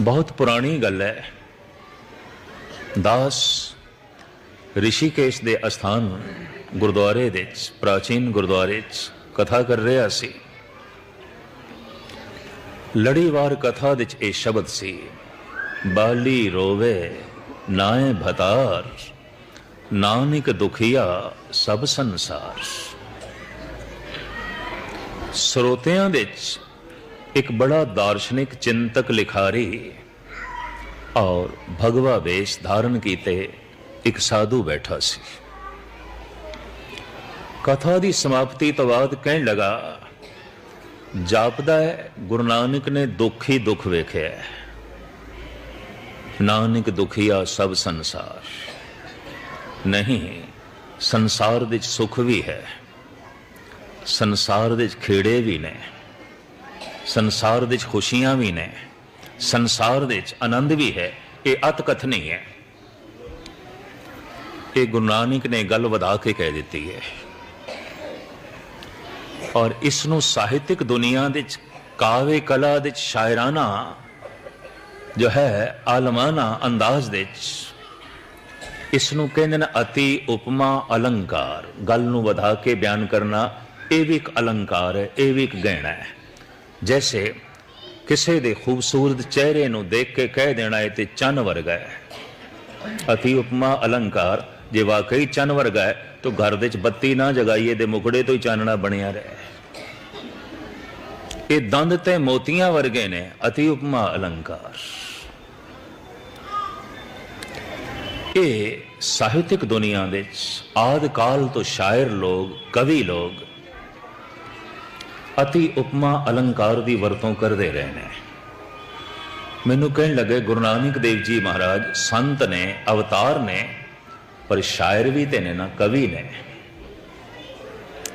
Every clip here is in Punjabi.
ਬਹੁਤ ਪੁਰਾਣੀ ਗੱਲ ਹੈ। ਦਾਸ ਰਿਸ਼ੀਕੇਸ਼ ਦੇ ਅਸਥਾਨ ਗੁਰਦੁਆਰੇ ਦੇ ਵਿੱਚ, ਪ੍ਰਾਚੀਨ ਗੁਰਦੁਆਰੇ 'ਚ ਕਥਾ ਕਰ ਰਿਹਾ ਸੀ। ਲੜੀਵਾਰ ਕਥਾ ਵਿੱਚ ਇਹ ਸ਼ਬਦ ਸੀ, ਬਾਲੀ ਰੋਵੇ, ਨਾਏ ਭਤਾਰ, ਨਾਨਕ ਦੁਖੀਆ ਸਭ ਸੰਸਾਰ। ਸਰੋਤਿਆਂ ਦੇ 'ਚ ਇੱਕ ਬੜਾ ਦਾਰਸ਼ਨਿਕ ਚਿੰਤਕ ਲਿਖਾਰੀ ਔਰ ਭਗਵਾ ਵੇਸ਼ ਧਾਰਨ ਕੀਤੇ ਇੱਕ ਸਾਧੂ ਬੈਠਾ ਸੀ। ਕਥਾ ਦੀ ਸਮਾਪਤੀ ਤੋਂ ਬਾਅਦ ਕਹਿਣ ਲਗਾ, ਜਾਪਦਾ ਹੈ, ਗੁਰੂ ਨਾਨਕ ਨੇ ਦੁੱਖ ਹੀ ਦੁੱਖ ਵੇਖਿਆ ਨਾਨਕ ਦੁਖੀਆ ਸਭ ਸੰਸਾਰ। ਨਹੀਂ, ਸੰਸਾਰ ਵਿੱਚ ਸੁੱਖ ਵੀ ਹੈ, ਸੰਸਾਰ ਵਿੱਚ ਖੇੜੇ ਵੀ ਨੇ। ਸੰਸਾਰ ਵਿੱਚ ਖੁਸ਼ੀਆਂ ਵੀ ਨੇ, ਸੰਸਾਰ ਵਿੱਚ ਆਨੰਦ ਵੀ ਹੈ, ਇਹ ਅਤ ਕਥ ਨਹੀਂ ਹੈ। ਇਹ ਗੁਰੂ ਨਾਨਕ ਨੇ ਗੱਲ ਵਧਾ ਕੇ ਕਹਿ ਦਿੱਤੀ ਹੈ। ਔਰ ਇਸ ਨੂੰ ਸਾਹਿਤਿਕ ਦੁਨੀਆ ਦੇ ਵਿੱਚ, ਕਾਵੇ ਕਲਾ ਦੇ ਵਿੱਚ ਸ਼ਾਇਰਾਨਾ, ਜੋ ਹੈ ਆਲਮਾਨਾ ਅੰਦਾਜ਼ ਦੇ ਵਿੱਚ, ਇਸ ਨੂੰ ਕਹਿੰਦੇ ਨੇ ਅਤੀ ਉਪਮਾ ਅਲੰਕਾਰ। ਗੱਲ ਨੂੰ ਵਧਾ ਕੇ ਬਿਆਨ ਕਰਨਾ, ਇਹ ਵੀ ਇੱਕ ਅਲੰਕਾਰ ਹੈ, ਇਹ ਵੀ ਇੱਕ ਗਹਿਣਾ ਹੈ। ਜੈਸੇ ਕਿਸੇ ਦੇ ਖੂਬਸੂਰਤ ਚਿਹਰੇ ਨੂੰ ਦੇਖ ਕੇ ਕਹਿ ਦੇਣਾ ਇਹ ਤੇ ਚੰਨ ਵਰਗਾ ਹੈ ਅਤੀ ਉਪਮਾ ਅਲੰਕਾਰ ਜੇ ਵਾਕਈ ਚੰਨ ਵਰਗਾ ਹੈ ਤਾਂ ਘਰ ਦੇ ਵਿੱਚ ਬੱਤੀ ਨਾ ਜਗਾਈਏ ਤੇ ਮੁਕੜੇ ਤੋਂ ਹੀ ਚਾਨਣਾ ਬਣਿਆ ਰਹੇ ਇਹ ਦੰਦ ਤੇ ਮੋਤੀਆਂ ਵਰਗੇ ਨੇ ਅਤੀ ਉਪਮਾ ਅਲੰਕਾਰ ਇਹ ਸਾਹਿਤਿਕ ਦੁਨੀਆ ਦੇ ਵਿੱਚ ਆਦ ਕਾਲ ਤੋਂ ਸ਼ਾਇਰ ਲੋਗ ਕਵੀ ਲੋਗ ਅਤੀ ਉਪਮਾ ਅਲੰਕਾਰ ਦੀ ਵਰਤੋਂ ਕਰਦੇ ਰਹੇ ਨੇ। ਮੈਨੂੰ ਕਹਿਣ ਲੱਗੇ, ਗੁਰੂ ਨਾਨਕ ਦੇਵ ਜੀ ਮਹਾਰਾਜ, ਸੰਤ ਨੇ, ਅਵਤਾਰ ਨੇ, ਪਰ ਸ਼ਾਇਰ ਵੀ ਤੇ ਨੇ ਨਾ, ਕਵੀ ਨੇ।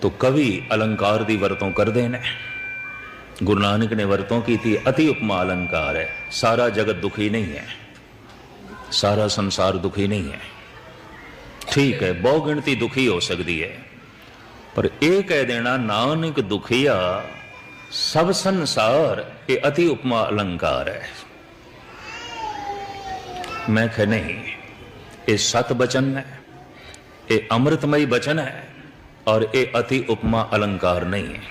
ਤੋ ਕਵੀ ਅਲੰਕਾਰ ਦੀ ਵਰਤੋਂ ਕਰਦੇ ਨੇ। ਗੁਰੂ ਨਾਨਕ ਨੇ ਵਰਤੋਂ ਕੀਤੀ, ਅਤੀ ਉਪਮਾ ਅਲੰਕਾਰ ਹੈ। ਸਾਰਾ ਜਗਤ ਦੁਖੀ ਨਹੀਂ ਹੈ। ਸਾਰਾ ਸੰਸਾਰ ਦੁਖੀ ਨਹੀਂ ਹੈ। ਠੀਕ ਹੈ, ਬਹੁਗਿਣਤੀ ਦੁਖੀ ਹੋ ਸਕਦੀ ਹੈ। ਪਰ ਇਹ ਕਹਿ ਦੇਣਾ, ਨਾਨਕ ਦੁਖੀਆ, ਸਭ ਸੰਸਾਰ ਇਹ ਅਤੀ ਉਪਮਾ ਅਲੰਕਾਰ ਹੈ। ਮੈਂ ਕਹ, ਨਹੀਂ, ਇਹ ਸਤ ਬਚਨ ਹੈ, ਇਹ ਅੰਮ੍ਰਿਤਮਈ ਬਚਨ ਹੈ ਔਰ ਇਹ ਅਤੀ ਉਪਮਾ ਅਲੰਕਾਰ ਨਹੀਂ ਹੈ।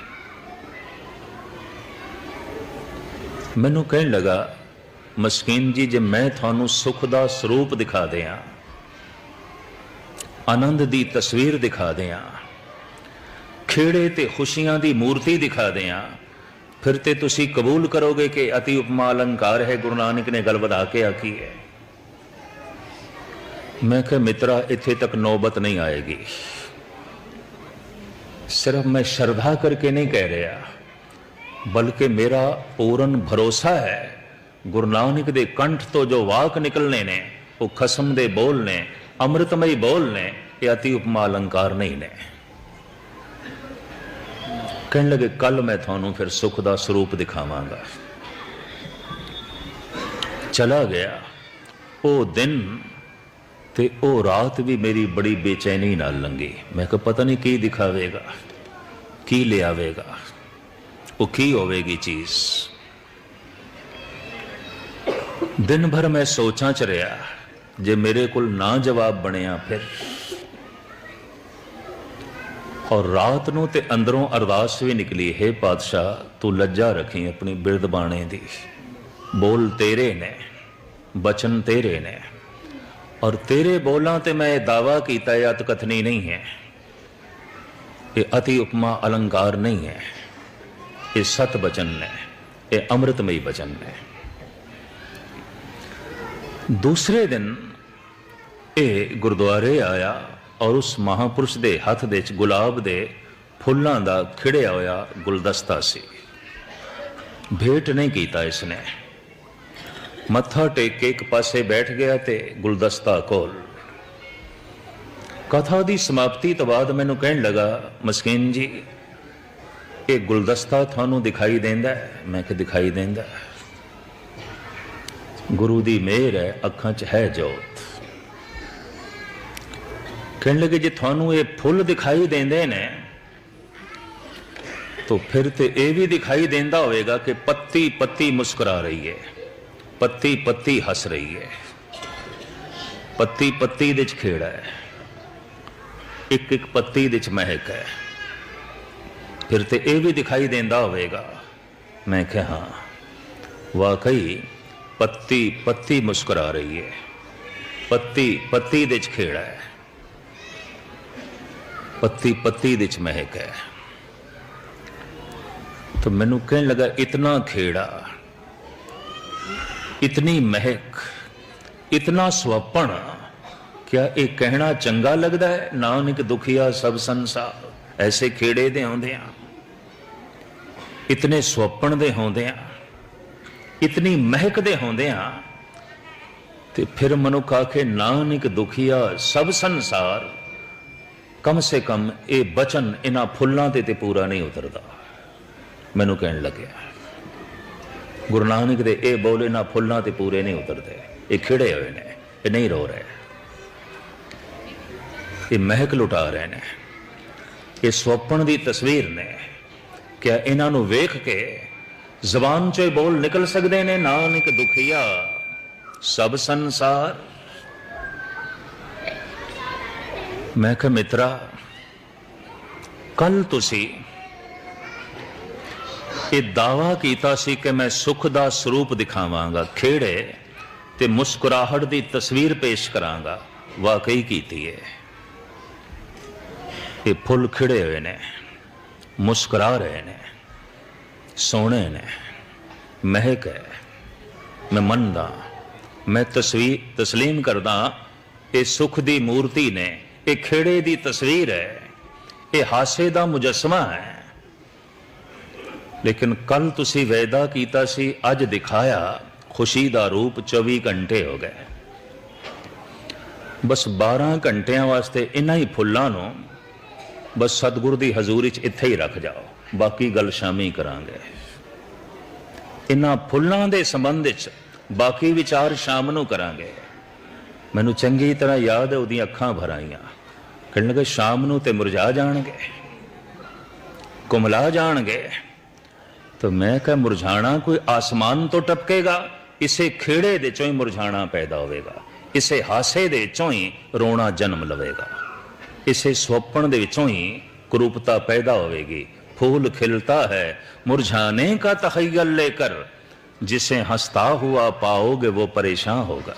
ਮੈਨੂੰ ਕਹਿਣ ਲਗਾ, ਮਸਕੀਨ ਜੀ, ਜੇ ਮੈਂ ਤੁਹਾਨੂੰ ਸੁਖ ਦਾ ਸਰੂਪ ਦਿਖਾ ਦਿਆਂ, ਆਨੰਦ ਦੀ ਤਸਵੀਰ ਦਿਖਾ ਦਿਆਂ ਖੇੜੇ ਤੇ ਖੁਸ਼ੀਆਂ ਦੀ ਮੂਰਤੀ ਦਿਖਾ ਦਿਆਂ ਫਿਰ ਤੇ ਤੁਸੀਂ ਕਬੂਲ ਕਰੋਗੇ ਕਿ ਅਤੀ ਉਪਮਾ ਅਲੰਕਾਰ ਹੈ ਗੁਰੂ ਨਾਨਕ ਨੇ ਗੱਲ ਵਧਾ ਕੇ ਆਖੀ ਹੈ ਮੈਂ ਕਿਹਾ ਮਿੱਤਰਾ ਇੱਥੇ ਤੱਕ ਨੌਬਤ ਨਹੀਂ ਆਏਗੀ ਸਿਰਫ ਮੈਂ ਸ਼ਰਧਾ ਕਰਕੇ ਨਹੀਂ ਕਹਿ ਰਿਹਾ ਬਲਕਿ ਮੇਰਾ ਪੂਰਨ ਭਰੋਸਾ ਹੈ ਗੁਰੂ ਨਾਨਕ ਦੇ ਕੰਠ ਤੋਂ ਜੋ ਵਾਕ ਨਿਕਲਨੇ ਨੇ ਉਹ ਖਸਮ ਦੇ ਬੋਲ ਨੇ ਅੰਮ੍ਰਿਤਮਈ ਬੋਲ ਨੇ ਇਹ ਅਤੀ ਉਪਮਾ ਅਲੰਕਾਰ ਨਹੀਂ ਨੇ ਕਹਿਣ ਲੱਗੇ ਕੱਲ ਮੈਂ ਤੁਹਾਨੂੰ ਫਿਰ ਸੁਖ ਦਾ ਸਰੂਪ ਦਿਖਾਵਾਂਗਾ। ਚਲਾ ਗਿਆ। ਉਹ ਦਿਨ ਤੇ ਉਹ ਰਾਤ ਵੀ ਮੇਰੀ ਬੜੀ ਬੇਚੈਨੀ ਨਾਲ ਲੰਘੀ। ਮੈਂ ਕਿਹਾ, ਪਤਾ ਨਹੀਂ ਕੀ ਦਿਖਾਵੇਗਾ, ਕੀ ਲਿਆਵੇਗਾ, ਉਹ ਕੀ ਹੋਵੇਗੀ ਚੀਜ਼? ਦਿਨ ਭਰ ਮੈਂ ਸੋਚਾਂ ਚ ਰਿਹਾ, ਜੇ ਮੇਰੇ ਕੋਲ ਨਾ ਜਵਾਬ ਬਣਿਆ ਫਿਰ। ਔਰ ਰਾਤ ਨੂੰ ਤੇ ਅੰਦਰੋਂ ਅਰਦਾਸ ਵੀ ਨਿਕਲੀ, ਹੈ ਪਾਤਸ਼ਾਹ, ਤੂੰ ਲੱਜਾ ਰੱਖੀ ਆਪਣੀ ਬਿਰਦ ਬਾਣੇ ਦੀ। ਬੋਲ ਤੇਰੇ ਨੇ, ਬਚਨ ਤੇਰੇ ਨੇ। ਔਰ ਤੇਰੇ ਬੋਲਾਂ ਤੇ ਮੈਂ ਇਹ ਦਾਵਾ ਕੀਤਾ, ਇਹ ਅਤ ਕਥਨੀ ਨਹੀਂ ਹੈ। ਇਹ ਅਤੀ ਉਪਮਾ ਅਲੰਕਾਰ ਨਹੀਂ ਹੈ। ਇਹ ਸਤ ਬਚਨ ਨੇ ਇਹ ਅੰਮ੍ਰਿਤਮਈ ਬਚਨ ਨੇ ਦੂਸਰੇ ਦਿਨ ਇਹ ਗੁਰਦੁਆਰੇ ਆਇਆ ਔਰ ਉਸ ਮਹਾਪੁਰਸ਼ ਦੇ ਹੱਥ ਦੇ ਵਿੱਚ ਗੁਲਾਬ ਦੇ ਫੁੱਲਾਂ ਦਾ ਖਿੜਿਆ ਹੋਇਆ ਗੁਲਦਸਤਾ ਸੀ। ਭੇਟ ਨਹੀਂ ਕੀਤਾ ਇਸਨੇ। ਮੱਥਾ ਟੇਕ ਕੇ ਇੱਕ ਪਾਸੇ ਬੈਠ ਗਿਆ ਤੇ ਗੁਲਦਸਤਾ ਕੋਲ। ਕਥਾ ਦੀ ਸਮਾਪਤੀ ਤੋਂ ਬਾਅਦ ਮੈਨੂੰ ਕਹਿਣ ਲਗਾ, ਮਸਕੀਨ ਜੀ, ਇਹ ਗੁਲਦਸਤਾ ਤੁਹਾਨੂੰ ਦਿਖਾਈ ਦਿੰਦਾ ਹੈ? ਮੈਂ ਕਿ ਦਿਖਾਈ ਦਿੰਦਾ ਗੁਰੂ ਦੀ ਮਿਹਰ ਹੈ, ਅੱਖਾਂ 'ਚ ਹੈ ਜੋਤ। ਕਹਿਣ ਲੱਗੇ ਜੇ ਤੁਹਾਨੂੰ ਇਹ ਫੁੱਲ ਦਿਖਾਈ ਦਿੰਦੇ ਨੇ, ਤਾਂ ਫਿਰ ਤੇ ਇਹ ਵੀ ਦਿਖਾਈ ਦਿੰਦਾ ਹੋਵੇਗਾ ਕਿ ਪੱਤੀ ਪੱਤੀ ਮੁਸਕਰਾ ਰਹੀ ਹੈ, ਪੱਤੀ ਪੱਤੀ ਹੱਸ ਰਹੀ ਹੈ, ਪੱਤੀ ਪੱਤੀ ਦੇ ਚ ਖੇੜਾ ਹੈ, ਇੱਕ ਇੱਕ ਪੱਤੀ ਦੇ ਚ ਮਹਿਕ ਹੈ। ਫਿਰ ਤੇ ਇਹ ਵੀ ਦਿਖਾਈ ਦਿੰਦਾ ਹੋਵੇਗਾ, ਮੈਂ ਕਿਹਾ ਹਾਂ, ਵਾਕਈ ਪੱਤੀ ਪੱਤੀ ਮੁਸਕਰਾ ਰਹੀ ਹੈ, ਪੱਤੀ ਪੱਤੀ ਦੇ ਚ ਖੇੜਾ ਹੈ। ਪੱਤੀ ਪੱਤੀ ਦੇ ਚ ਮਹਿਕ ਹੈ। ਤਾਂ ਮੈਨੂੰ ਕਹਿਣ ਲੱਗਾ, ਇਤਨਾ ਖੇੜਾ, ਇਤਨੀ ਮਹਿਕ, ਇਤਨਾ ਸਵਪਨ, ਕਿਆ ਇਹ ਕਹਿਣਾ ਚੰਗਾ ਲੱਗਦਾ ਹੈ? ਨਾਨਕ ਦੁਖੀਆ ਸਭ ਸੰਸਾਰ, ਐਸੇ ਖੇੜੇ ਦੇ ਆਉਂਦੇ ਆ ਇਤਨੇ ਸਵਪਨ ਦੇ ਹੁੰਦੇ ਆ ਇਤਨੀ ਮਹਿਕ ਦੇ ਹੁੰਦੇ ਆ ਤੇ ਫਿਰ ਮਨੁੱਖ ਆਖੇ, ਨਾਨਕ ਦੁਖੀਆ ਸਭ ਸੰਸਾਰ ਕਮ ਸੇ ਕਮ ਇਹ ਬਚਨ ਇਹਨਾਂ ਫੁੱਲਾਂ ਤੇ ਤੇ ਪੂਰਾ ਨਹੀਂ ਉਤਰਦਾ। ਮੈਨੂੰ ਕਹਿਣ ਲੱਗਿਆ, ਗੁਰੂ ਨਾਨਕ ਦੇ ਇਹ ਬੋਲ ਇਹਨਾਂ ਫੁੱਲਾਂ ਤੇ ਪੂਰੇ ਨਹੀਂ ਉਤਰਦੇ। ਇਹ ਖਿੜੇ ਹੋਏ ਨੇ, ਇਹ ਨਹੀਂ ਰੋ ਰਹੇ। ਇਹ ਮਹਿਕ ਲੁਟਾ ਰਹੇ ਨੇ। ਇਹ ਸੁਪਨ ਦੀ ਤਸਵੀਰ ਨੇ। ਕਿ ਇਹਨਾਂ ਨੂੰ ਵੇਖ ਕੇ ਜ਼ਬਾਨ ਚੋਂ ਇਹ ਬੋਲ ਨਿਕਲ ਸਕਦੇ ਨੇ, ਨਾਨਕ ਦੁਖੀਆ, ਸਭ ਸੰਸਾਰ ਮੈਂ ਕਿਹਾ, ਮਿੱਤਰਾ ਕੱਲ ਤੁਸੀਂ ਇਹ ਦਾਵਾ ਕੀਤਾ ਸੀ ਕਿ ਮੈਂ ਸੁਖ ਦਾ ਸਰੂਪ ਦਿਖਾਵਾਂਗਾ, ਖੇੜੇ ਤੇ ਮੁਸਕਰਾਹਟ ਦੀ ਤਸਵੀਰ ਪੇਸ਼ ਕਰਾਂਗਾ। ਵਾਕਈ ਕੀਤੀ ਹੈ ਇਹ ਫੁੱਲ ਖਿੜੇ ਹੋਏ ਨੇ, ਮੁਸਕਰਾ ਰਹੇ ਨੇ, ਸੋਹਣੇ ਨੇ, ਮਹਿਕ ਹੈ। ਮੈਂ ਮੰਨਦਾ, ਮੈਂ ਤਸਵੀਰ ਤਸਲੀਮ ਕਰਦਾ, ਇਹ ਸੁਖ ਦੀ ਮੂਰਤੀ ਨੇ ਇਹ ਖੇੜੇ ਦੀ ਤਸਵੀਰ ਹੈ, ਇਹ ਹਾਸੇ ਦਾ ਮੁਜਸਮਾ ਹੈ। ਲੇਕਿਨ ਕੱਲ ਤੁਸੀਂ ਵੈਦਾ ਕੀਤਾ ਸੀ, ਅੱਜ ਦਿਖਾਇਆ, ਖੁਸ਼ੀ ਦਾ ਰੂਪ 24 ਘੰਟੇ ਹੋ ਗਏ। ਬਸ 12 ਘੰਟਿਆਂ ਵਾਸਤੇ ਇਹਨਾਂ ਹੀ ਫੁੱਲਾਂ ਨੂੰ, ਬਸ ਸਤਿਗੁਰ ਦੀ ਹਜ਼ੂਰੀ 'ਚ ਇੱਥੇ ਹੀ ਰੱਖ ਜਾਓ, ਬਾਕੀ ਗੱਲ ਸ਼ਾਮੀ ਕਰਾਂਗੇ। ਇਹਨਾਂ ਫੁੱਲਾਂ ਦੇ ਸੰਬੰਧ ਵਿੱਚ ਬਾਕੀ ਵਿਚਾਰ ਸ਼ਾਮ ਨੂੰ ਕਰਾਂਗੇ। ਮੈਨੂੰ ਚੰਗੀ ਤਰ੍ਹਾਂ ਯਾਦ ਹੈ ਉਹਦੀਆਂ ਅੱਖਾਂ ਭਰ ਆਈਆਂ ਕਹਿਣ ਲੱਗੇ ਸ਼ਾਮ ਨੂੰ ਤੇ ਮੁਰਝਾ ਜਾਣਗੇ ਕੁਮਲਾ ਜਾਣਗੇ ਤਾਂ ਮੈਂ ਕਹਾਂ ਮੁਰਝਾਣਾ ਕੋਈ ਆਸਮਾਨ ਤੋਂ ਟਪਕੇਗਾ ਇਸੇ ਖੇੜੇ ਦੇ ਚੋਂ ਹੀ ਮੁਰਝਾਣਾ ਪੈਦਾ ਹੋਵੇਗਾ ਇਸੇ ਹਾਸੇ ਦੇ ਚੋਂ ਹੀ ਰੋਣਾ ਜਨਮ ਲਵੇਗਾ ਇਸੇ ਸੁਪਨ ਦੇ ਵਿੱਚੋਂ ਹੀ ਕੁਰੂਪਤਾ ਪੈਦਾ ਹੋਵੇਗੀ फूल खिलता है मुरझाने का तखयल लेकर जिसे हंसता हुआ पाओगे वो परेशान होगा